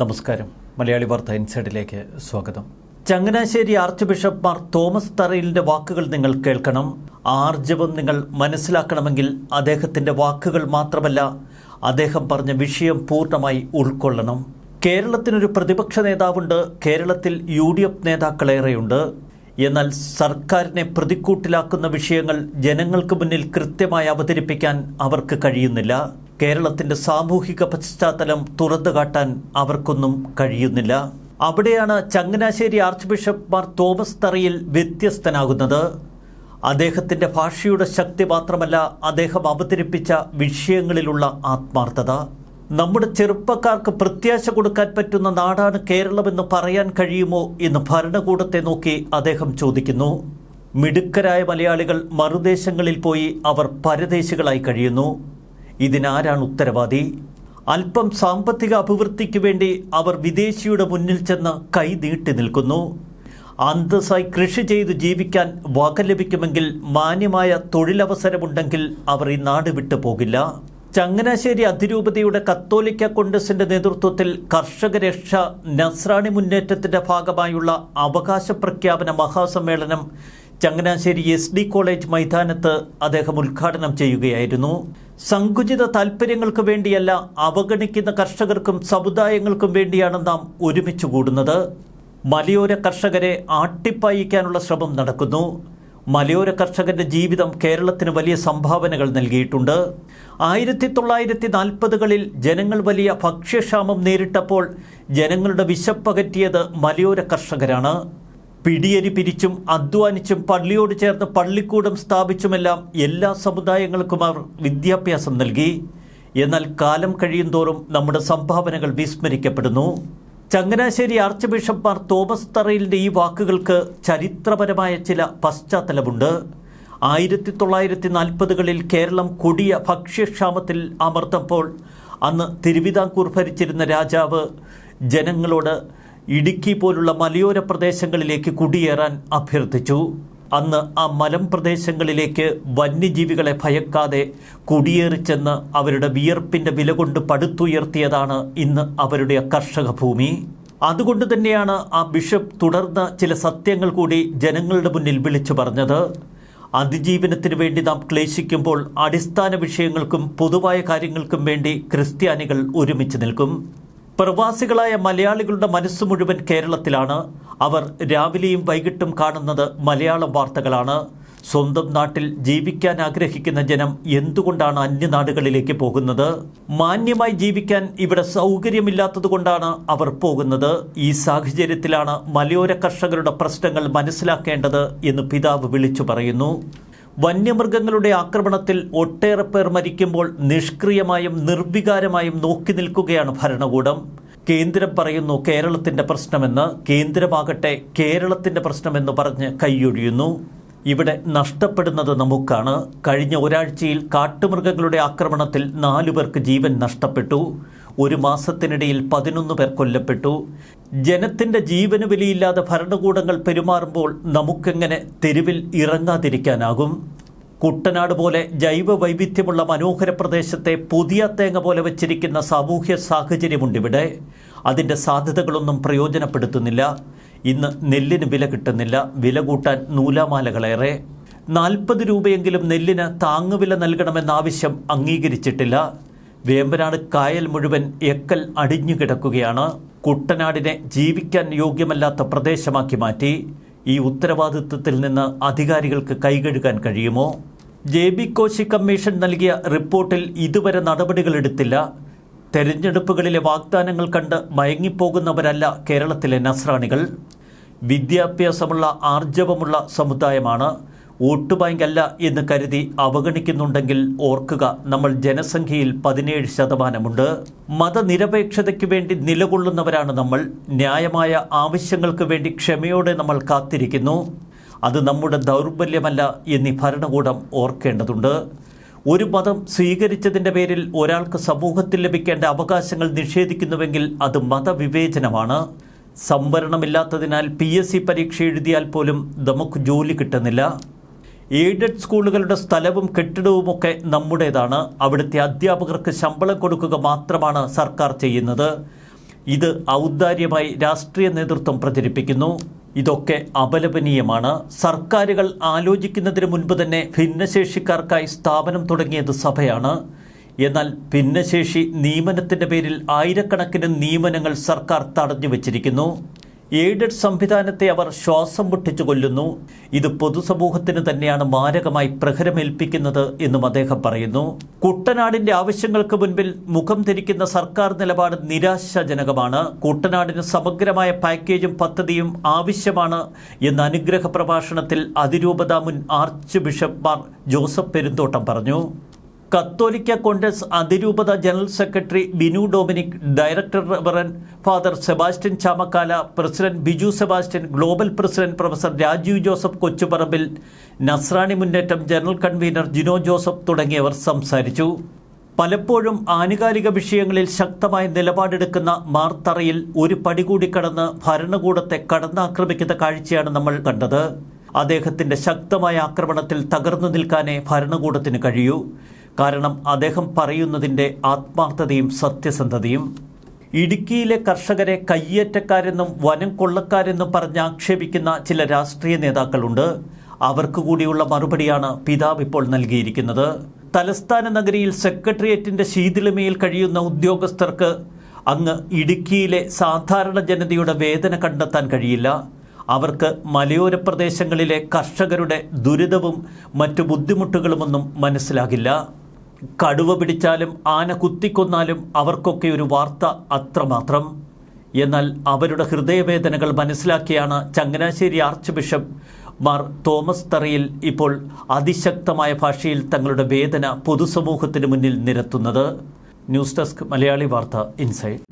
നമസ്കാരം. മലയാളി വാർത്ത ഇൻസൈഡിലേക്ക് സ്വാഗതം. Changanassery archbishop Mar Thomas തറയിലിന്റെ വാക്കുകൾ നിങ്ങൾ കേൾക്കണം. ആർജവം നിങ്ങൾ മനസ്സിലാക്കണമെങ്കിൽ അദ്ദേഹത്തിന്റെ വാക്കുകൾ മാത്രമല്ല അദ്ദേഹം പറഞ്ഞ വിഷയം പൂർണമായി ഉൾക്കൊള്ളണം. കേരളത്തിനൊരു പ്രതിപക്ഷ നേതാവുണ്ട് കേരളത്തിൽ യു ഡി എഫ് നേതാക്കളേറെയുണ്ട്. എന്നാൽ സർക്കാരിനെ പ്രതിക്കൂട്ടിലാക്കുന്ന വിഷയങ്ങൾ ജനങ്ങൾക്ക് മുന്നിൽ കൃത്യമായി അവതരിപ്പിക്കാൻ അവർക്ക് കഴിയുന്നില്ല. കേരളത്തിന്റെ സാമൂഹിക പശ്ചാത്തലം തുറന്നു കാട്ടാൻ അവർക്കൊന്നും കഴിയുന്നില്ല. അവിടെയാണ് Changanassery archbishop Mar Thomas Tharayil വ്യത്യസ്തനാകുന്നത്. അദ്ദേഹത്തിന്റെ ഭാഷയുടെ ശക്തി മാത്രമല്ല അദ്ദേഹം അവതരിപ്പിച്ച വിഷയങ്ങളിലുള്ള ആത്മാർത്ഥത. നമ്മുടെ ചെറുപ്പക്കാർക്ക് പ്രത്യാശ കൊടുക്കാൻ പറ്റുന്ന നാടാണ് കേരളമെന്ന് പറയാൻ കഴിയുമോ എന്ന് ഭരണകൂടത്തെ നോക്കി അദ്ദേഹം ചോദിക്കുന്നു. മിടുക്കരായ മലയാളികൾ മറുദേശങ്ങളിൽ പോയി അവർ പരദേശികളായി കഴിയുന്നു. ഇതിനാരാണ് ഉത്തരവാദി? അല്പം സാമ്പത്തിക അഭിവൃദ്ധിക്ക് വേണ്ടി അവർ വിദേശിയുടെ മുന്നിൽ ചെന്ന് കൈ നീട്ടി നിൽക്കുന്നു. അന്തസ്സായി കൃഷി ചെയ്ത് ജീവിക്കാൻ വക ലഭിക്കുമെങ്കിൽ മാന്യമായ തൊഴിലവസരമുണ്ടെങ്കിൽ അവർ ഈ നാട് വിട്ടു പോകില്ല. ചങ്ങനാശ്ശേരി അതിരൂപതയുടെ കത്തോലിക്ക കോൺഗ്രസിന്റെ നേതൃത്വത്തിൽ കർഷക രക്ഷ നസ്രാണി മുന്നേറ്റത്തിന്റെ ഭാഗമായുള്ള അവകാശ പ്രഖ്യാപന മഹാസമ്മേളനം ചങ്ങനാശ്ശേരി എസ് ഡി കോളേജ് മൈതാനത്ത് അദ്ദേഹം ഉദ്ഘാടനം ചെയ്യുകയായിരുന്നു. സങ്കുചിത താൽപ്പര്യങ്ങൾക്ക് വേണ്ടിയല്ല അവഗണിക്കുന്ന കർഷകർക്കും സമുദായങ്ങൾക്കും വേണ്ടിയാണ് നാം ഒരുമിച്ച് കൂടുന്നത്. മലയോര കർഷകരെ ആട്ടിപ്പായിക്കാനുള്ള ശ്രമം നടക്കുന്നു. മലയോര കർഷകന്റെ ജീവിതം കേരളത്തിന് വലിയ സംഭാവനകൾ നൽകിയിട്ടുണ്ട്. ആയിരത്തി തൊള്ളായിരത്തി നാൽപ്പതുകളിൽ ജനങ്ങൾ വലിയ ഭക്ഷ്യക്ഷാമം നേരിട്ടപ്പോൾ ജനങ്ങളുടെ വിശപ്പകറ്റിയത് മലയോര കർഷകരാണ്. പിടിയരി പിരിച്ചും അധ്വാനിച്ചും പള്ളിയോട് ചേർന്ന് പള്ളിക്കൂടം സ്ഥാപിച്ചുമെല്ലാം എല്ലാ സമുദായങ്ങൾക്കും അവർ വിദ്യാഭ്യാസം നൽകി. എന്നാൽ കാലം കഴിയുന്തോറും നമ്മുടെ സംഭാവനകൾ വിസ്മരിക്കപ്പെടുന്നു. Changanassery archbishop Mar Thomas തറയിലിന്റെ ഈ വാക്കുകൾക്ക് ചരിത്രപരമായ ചില പശ്ചാത്തലമുണ്ട്. ആയിരത്തി തൊള്ളായിരത്തി നാൽപ്പതുകളിൽ കേരളം കൊടിയ ഭക്ഷ്യക്ഷാമത്തിൽ അമർത്തപ്പോൾ അന്ന് തിരുവിതാംകൂർ ഭരിച്ചിരുന്ന രാജാവ് ജനങ്ങളോട് ഇടുക്കി പോലുള്ള മലയോര പ്രദേശങ്ങളിലേക്ക് കുടിയേറാൻ അഭ്യർത്ഥിച്ചു. അന്ന് ആ മലം പ്രദേശങ്ങളിലേക്ക് വന്യജീവികളെ ഭയക്കാതെ കുടിയേറിച്ചെന്ന് അവരുടെ വിയർപ്പിന്റെ വില കൊണ്ട് പടുത്തുയർത്തിയതാണ് ഇന്ന് അവരുടെ കർഷക ഭൂമി. അതുകൊണ്ട് തന്നെയാണ് ആ ബിഷപ്പ് തുടർന്ന് ചില സത്യങ്ങൾ കൂടി ജനങ്ങളുടെ മുന്നിൽ വിളിച്ചു പറഞ്ഞത്. അതിജീവനത്തിന് വേണ്ടി നാം ക്ലേശിക്കുമ്പോൾ അടിസ്ഥാന വിഷയങ്ങൾക്കും പൊതുവായ കാര്യങ്ങൾക്കും വേണ്ടി ക്രിസ്ത്യാനികൾ ഒരുമിച്ച് നിൽക്കും. പ്രവാസികളായ മലയാളികളുടെ മനസ്സ് മുഴുവൻ കേരളത്തിലാണ്. അവർ രാവിലെയും വൈകിട്ടും കാണുന്നത് മലയാളം വാർത്തകളാണ്. സ്വന്തം നാട്ടിൽ ജീവിക്കാൻ ആഗ്രഹിക്കുന്ന ജനം എന്തുകൊണ്ടാണ് അന്യനാടുകളിലേക്ക് പോകുന്നത്? മാന്യമായി ജീവിക്കാൻ ഇവിടെ സൗകര്യമില്ലാത്തതുകൊണ്ടാണ് അവർ പോകുന്നത്. ഈ സാഹചര്യത്തിലാണ് മലയോര കർഷകരുടെ പ്രശ്നങ്ങൾ മനസ്സിലാക്കേണ്ടത് എന്ന് പിതാവ് വിളിച്ചു പറയുന്നു. വന്യമൃഗങ്ങളുടെ ആക്രമണത്തിൽ ഒട്ടേറെ പേർ മരിക്കുമ്പോൾ നിഷ്ക്രിയമായും നിർവികാരമായും നോക്കി നിൽക്കുകയാണ് ഭരണകൂടം. കേന്ദ്രം പറയുന്നു കേരളത്തിന്റെ പ്രശ്നമെന്ന്. കേന്ദ്രമാകട്ടെ കേരളത്തിന്റെ പ്രശ്നമെന്ന് പറഞ്ഞ് കൈയൊഴിയുന്നു. ഇവിടെ നഷ്ടപ്പെടുന്നത് നമുക്കാണ്. കഴിഞ്ഞ ഒരാഴ്ചയിൽ കാട്ടുമൃഗങ്ങളുടെ ആക്രമണത്തിൽ നാലു പേർക്ക് ജീവൻ നഷ്ടപ്പെട്ടു. ഒരു മാസത്തിനിടയിൽ പതിനൊന്ന് പേർ കൊല്ലപ്പെട്ടു. ജനത്തിന്റെ ജീവന് വിലയില്ലാതെ ഭരണകൂടങ്ങൾ പെരുമാറുമ്പോൾ നമുക്കെങ്ങനെ തെരുവിൽ ഇറങ്ങാതിരിക്കാനാകും? കുട്ടനാട് പോലെ ജൈവ വൈവിധ്യമുള്ള മനോഹര പ്രദേശത്തെ പുതിയ തേങ്ങ പോലെ വച്ചിരിക്കുന്ന സാമൂഹ്യ സാഹചര്യമുണ്ടിവിടെ. അതിന്റെ സാധ്യതകളൊന്നും പ്രയോജനപ്പെടുത്തുന്നില്ല. ഇന്ന് നെല്ലിന് വില കിട്ടുന്നില്ല. വില കൂട്ടാൻ നൂലാമാലകളേറെ. നാൽപ്പത് രൂപയെങ്കിലും നെല്ലിന് താങ്ങുവില നൽകണമെന്ന ആവശ്യം അംഗീകരിച്ചിട്ടില്ല. വേമ്പനാട് കായൽ മുഴുവൻ എക്കൽ അടിഞ്ഞു കിടക്കുകയാണ് കുട്ടനാടിനെ ജീവിക്കാൻ യോഗ്യമല്ലാത്ത പ്രദേശമാക്കി മാറ്റി ഈ ഉത്തരവാദിത്വത്തിൽ നിന്ന് അധികാരികൾക്ക് കൈകഴുകാൻ കഴിയുമോ? ജെ ബി കോശി കമ്മീഷൻ നൽകിയ റിപ്പോർട്ടിൽ ഇതുവരെ നടപടികളെടുത്തില്ല തെരഞ്ഞെടുപ്പുകളിലെ വാഗ്ദാനങ്ങൾ കണ്ട് മയങ്ങിപ്പോകുന്നവരല്ല കേരളത്തിലെ നസ്രാണികൾ. വിദ്യാഭ്യാസമുള്ള ആർജവമുള്ള സമുദായമാണ്. വോട്ട് ബാങ്ക് അല്ല എന്ന് കരുതി അവഗണിക്കുന്നുണ്ടെങ്കിൽ ഓർക്കുക നമ്മൾ ജനസംഖ്യയിൽ പതിനേഴ് ശതമാനമുണ്ട്. മതനിരപേക്ഷതയ്ക്ക് വേണ്ടി നിലകൊള്ളുന്നവരാണ് നമ്മൾ. ന്യായമായ ആവശ്യങ്ങൾക്ക് വേണ്ടി ക്ഷമയോടെ നമ്മൾ കാത്തിരിക്കുന്നു. അത് നമ്മുടെ ദൗർബല്യമല്ല എന്നീ ഭരണകൂടം ഓർക്കേണ്ടതുണ്ട്. ഒരു മതം സ്വീകരിച്ചതിന്റെ പേരിൽ ഒരാൾക്ക് സമൂഹത്തിൽ ലഭിക്കേണ്ട അവകാശങ്ങൾ നിഷേധിക്കുന്നുവെങ്കിൽ അത് മതവിവേചനമാണ്. സംവരണമില്ലാത്തതിനാൽ പി എസ് സി പരീക്ഷ എഴുതിയാൽ പോലും നമുക്ക് ജോലി കിട്ടുന്നില്ല. എയ്ഡഡ് സ്കൂളുകളുടെ സ്ഥലവും കെട്ടിടവും ഒക്കെ നമ്മുടേതാണ്. അവിടുത്തെ അധ്യാപകർക്ക് ശമ്പളം കൊടുക്കുക മാത്രമാണ് സർക്കാർ ചെയ്യുന്നത്. ഇത് ഔദാര്യമായി രാഷ്ട്രീയ നേതൃത്വം പ്രചരിപ്പിക്കുന്നു. ഇതൊക്കെ അപലപനീയമാണ്. സർക്കാരുകൾ ആലോചിക്കുന്നതിന് മുൻപ് തന്നെ ഭിന്നശേഷിക്കാർക്കായി സ്ഥാപനം തുടങ്ങിയത് സഭയാണ്. എന്നാൽ ഭിന്നശേഷി നിയമനത്തിന്റെ പേരിൽ ആയിരക്കണക്കിന് നിയമനങ്ങൾ സർക്കാർ തടഞ്ഞു വച്ചിരിക്കുന്നു എയ്ഡഡ് സംവിധാനത്തെ അവർ ശ്വാസം മുട്ടിച്ചു കൊല്ലുന്നു. ഇത് പൊതുസമൂഹത്തിന് തന്നെയാണ് മാരകമായി പ്രഹരമേൽപ്പിക്കുന്നത് എന്നും അദ്ദേഹം പറയുന്നു. കുട്ടനാടിന്റെ ആവശ്യങ്ങൾക്ക് മുൻപിൽ മുഖം തിരിക്കുന്ന സർക്കാർ നിലപാട് നിരാശാജനകമാണ്. കുട്ടനാടിന് സമഗ്രമായ പാക്കേജും പദ്ധതിയും ആവശ്യമാണ് എന്ന അനുഗ്രഹ പ്രഭാഷണത്തിൽ അതിരൂപത മുൻ archbishop Mar Joseph Perumthottam പറഞ്ഞു. കത്തോലിക്ക കോൺഗ്രസ് അതിരൂപത general secretary Binu Dominic director reverend father Sebastian Chamakkala president Biju Sebastian global president professor Rajeev Joseph Kochuparambil Nasrani മുന്നേറ്റം ജനറൽ കൺവീനർ ജിനോ ജോസഫ് തുടങ്ങിയവർ സംസാരിച്ചു. പലപ്പോഴും ആനുകാലിക വിഷയങ്ങളിൽ ശക്തമായ നിലപാടെടുക്കുന്ന മാർത്തറയിൽ ഒരു പടി കൂടി കടന്ന് ഭരണകൂടത്തെ കടന്നാക്രമിക്കുന്ന കാഴ്ചയാണ് നമ്മൾ കണ്ടത്. അദ്ദേഹത്തിന്റെ ശക്തമായ ആക്രമണത്തിൽ തകർന്നു നിൽക്കാനേ ഭരണകൂടത്തിന് കഴിയൂ. കാരണം അദ്ദേഹം പറയുന്നതിന്റെ ആത്മാർത്ഥതയും സത്യസന്ധതയും. ഇടുക്കിയിലെ കർഷകരെ കയ്യേറ്റക്കാരെന്നും വനം കൊള്ളക്കാരെന്നും പറഞ്ഞ് ആക്ഷേപിക്കുന്ന ചില രാഷ്ട്രീയ നേതാക്കളുണ്ട്. അവർക്ക് കൂടിയുള്ള മറുപടിയാണ് പിതാവ് ഇപ്പോൾ നൽകിയിരിക്കുന്നത്. തലസ്ഥാന നഗരിയിൽ സെക്രട്ടേറിയറ്റിന്റെ ശീതിളിമയിൽ കഴിയുന്ന ഉദ്യോഗസ്ഥർക്ക് അങ്ങ് ഇടുക്കിയിലെ സാധാരണ ജനതയുടെ വേദന കണ്ടെത്താൻ കഴിയില്ല. അവർക്ക് മലയോര പ്രദേശങ്ങളിലെ കർഷകരുടെ ദുരിതവും മറ്റു ബുദ്ധിമുട്ടുകളുമൊന്നും മനസ്സിലാകില്ല. കടുവ പിടിച്ചാലും ആന കുത്തിക്കൊന്നാലും അവർക്കൊക്കെ ഒരു വാർത്ത അത്രമാത്രം. എന്നാൽ അവരുടെ ഹൃദയവേദനകൾ മനസ്സിലാക്കിയാണ് Changanassery archbishop Mar Thomas Tharayil ഇപ്പോൾ അതിശക്തമായ ഭാഷയിൽ തങ്ങളുടെ വേദന പൊതുസമൂഹത്തിന് മുന്നിൽ നിരത്തുന്നത്. ന്യൂസ് ഡെസ്ക് മലയാളി വാർത്ത ഇൻസൈഡ്